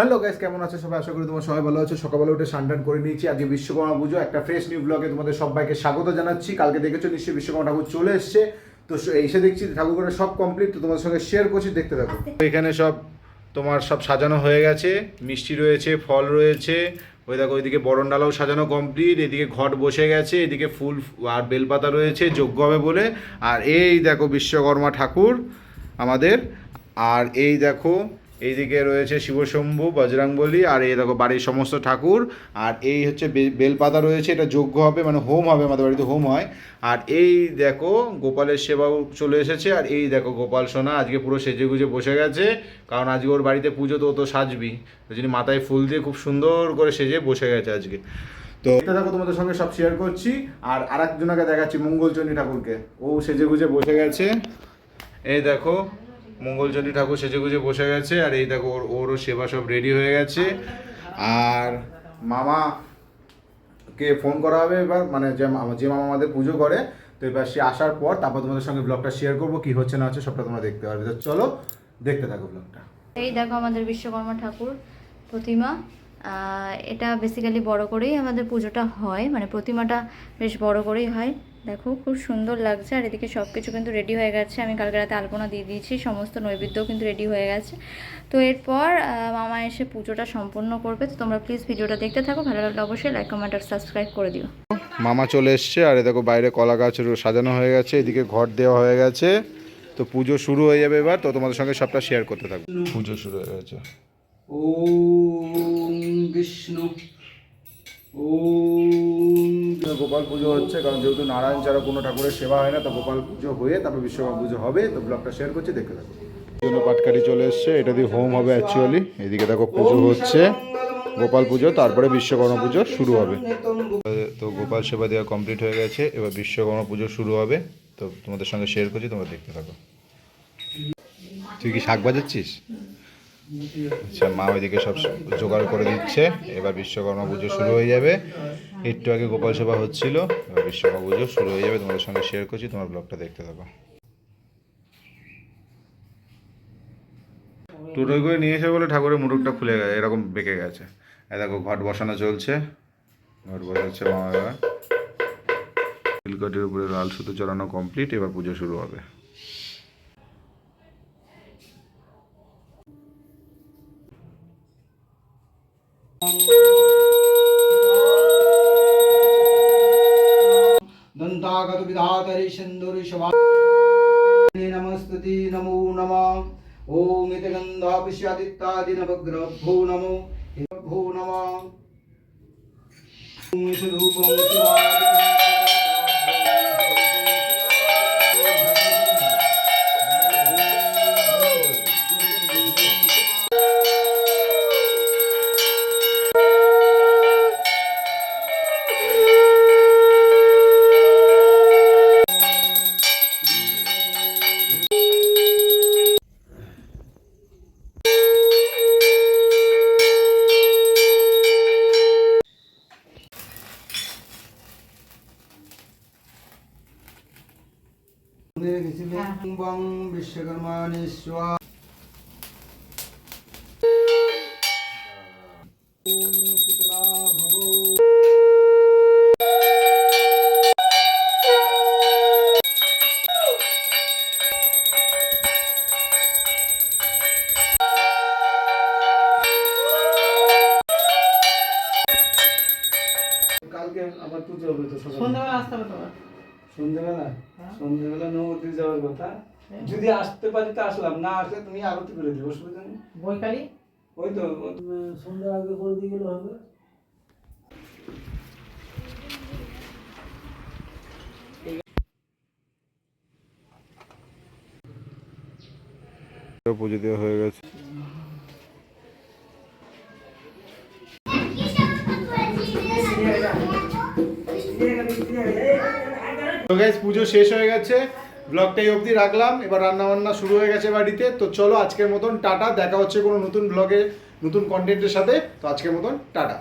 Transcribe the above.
Hello guys কেমন আছো সবাই? আশা করি তোমার সবাই ভালো আছো। সকালবেলা উঠে সানটান করে নিয়েছি। আজকে বিশ্বকর্মা পুজো একটা ফ্রেশ নিউ ব্লগে তোমাদের সবাইকে স্বাগত জানাচ্ছি। কালকে দেখেছ নিশ্চয়ই বিশ্বকর্মা ঠাকুর চলে এসছে। তো এসে দেখছি ঠাকুরের সব কমপ্লিট তো তোমাদের সঙ্গে শেয়ার করছি দেখতে থাকো। এখানে সব তোমার সব সাজানো হয়ে গেছে। মিষ্টি রয়েছে ফল রয়েছে। ওই দেখো ওইদিকে বরণডালাও সাজানো কমপ্লিট এদিকে ঘট বসে গেছে এদিকে ফুল আর বেলপাতা রয়েছে যজ্ঞ হবে বলে। আর এই দেখো বিশ্বকর্মা ঠাকুর আমাদের। আর এই দেখো এইদিকে রয়েছে শিবশম্ভু বজরাঙ্গবলী আর এই দেখো বাড়ির সমস্ত ঠাকুর। আর এই হচ্ছে বেলপাতা রয়েছে, এটা যজ্ঞ হবে মানে হোম হবে, আমাদের বাড়িতে হোম হয়। আর এই দেখো গোপালের সেবাও চলে এসেছে, আর এই দেখো গোপাল সোনা, আজকে পুরো সেজে গুজে বসে গেছে, কারণ আজকে ওর বাড়িতে পুজো তো ও তো সাজবি ওই জন্য মাথায় ফুল দিয়ে খুব সুন্দর করে সেজে বসে গেছে আজকে। তো এটা দেখো তোমাদের সঙ্গে সব শেয়ার করছি, আর আরেকজনকে দেখাচ্ছি মঙ্গলচণ্ডী ঠাকুরকে। ও সেজে গুজে বসে গেছে। এই দেখো মঙ্গলচণ্ডী ঠাকুর সেজে গুজে বসে গেছে, আর এই দেখো ওর ওরও সেবা সব রেডি হয়ে গেছে। আর মামা কে ফোন করা হবে এবার মানে যে মামা যে মামা আমাদের পুজো করে, তো এবার সে আসার পর তারপর তোমাদের সঙ্গে ব্লগটা শেয়ার করব, কি হচ্ছে না হচ্ছে সবটা তোমরা দেখতে পারবে। তো চলো দেখতে থাকো ব্লগটা এই দেখো আমাদের বিশ্বকর্মা ঠাকুর প্রতিমা। এটা বেসিক্যালি বড় করেই আমাদের পুজোটা হয় মানে প্রতিমাটা বেশ বড় করেই হয়। দেখো খুব সুন্দর লাগছে। আর এদিকে সব কিছু কিন্তু রেডি হয়ে গেছে। আমি কালকে রাতে আলপনা দিয়ে দিয়েছি সমস্ত নৈবেদ্যও কিন্তু রেডি হয়ে গেছে। তো এরপর মামা এসে পুজোটা সম্পূর্ণ করবে। তো তোমরা প্লিজ ভিডিওটা দেখতে থাকো। ভালো লাগলে অবশ্যই লাইক কমেন্ট আর সাবস্ক্রাইব করে দিও। মামা চলে এসছে। আর এ দেখো বাইরে কলা গাছ সাজানো হয়ে গেছে। এদিকে ঘর দেওয়া হয়ে গেছে। তো পুজো শুরু হয়ে যাবে এবার। তো তোমাদের সঙ্গে সবটা শেয়ার করতে থাকব। পুজো শুরু হয়ে গেছে। ওম বিষ্ণু। ওম গোপাল পুজো হচ্ছে কারণ যেহেতু নারায়ণ ছাড়া কোনো ঠাকুরের সেবা হয় না তো গোপাল পুজো হয়ে তারপর বিশ্বকর্মা পুজো হবে তো ব্লগটা শেয়ার করছি দেখতে থাকো। জন্য পাটকারি চলে এসছে এটা দিয়ে হোম হবে অ্যাকচুয়ালি এদিকে দেখো পুজো হচ্ছে গোপাল পুজো তারপরে বিশ্বকর্মা পুজো শুরু হবে। তো গোপাল। সেবা দেওয়া কমপ্লিট হয়ে গেছে এবার বিশ্বকর্মা পুজো শুরু হবে তো তোমাদের সঙ্গে শেয়ার করছি তোমরা দেখতে থাকো। তুই কি শাক বাজাচ্ছিস? আচ্ছা মা ওইদিকে সব জোগাড় করে দিচ্ছে। এবার বিশ্বকর্মা পুজো শুরু হয়ে যাবে। একটু আগে গোপাল সেবা হচ্ছিল, এবার বিশ্বকর্মা পুজো শুরু হয়ে যাবে। তোমাদের সঙ্গে শেয়ার করছি, তোমার ব্লগটা দেখতে থাকো। টোটোয় করে নিয়ে এসে বলে ঠাকুরের মুরুখটা খুলে গেছে, এরকম বেঁকে গেছে। দেখো, ঘট বসানো চলছে। ঘট বসাচ্ছে মামা এবার। নীলকটির উপরে লাল সুতো চড়ানো কমপ্লিট এবার পুজো শুরু হবে। दन्तागत विधातरि सिन्दूरि शवा नमस्तुति नमो नमः ॐ इति गन्धापिष्यादित्यादि नवग्रभो नमो भो नमः হ্যাঁ। বিশ্বকর্মাণীশ্বর কালকে আবার পুজো হবে তো সকালে। সন্ধ্যাবেলা আসতে হবে তোমার। সন্ধ্যেবেলা? সন্ধ্যেবেলা নবদ্বীপ যাওয়ার কথা। যদি আসতে পারি তো আসলাম না আসলে তুমি আরতি করে দিও অসুবিধা নেই। বৈকালী ওই তো সন্ধ্যার আগে করে দিয়ে গেলে হবে। পুজো দেওয়া হয়ে গেছে। তো গাইস পুজো শেষ হয়ে গেছে। ব্লগটাই অবধি রাখলাম। এবার রান্না বান্না শুরু হয়ে গেছে বাড়িতে। তো চলো আজকের মতন টাটা। দেখা হচ্ছে কোনো নতুন ব্লগে, নতুন কন্টেন্টের সাথে। তো আজকের মতন টাটা।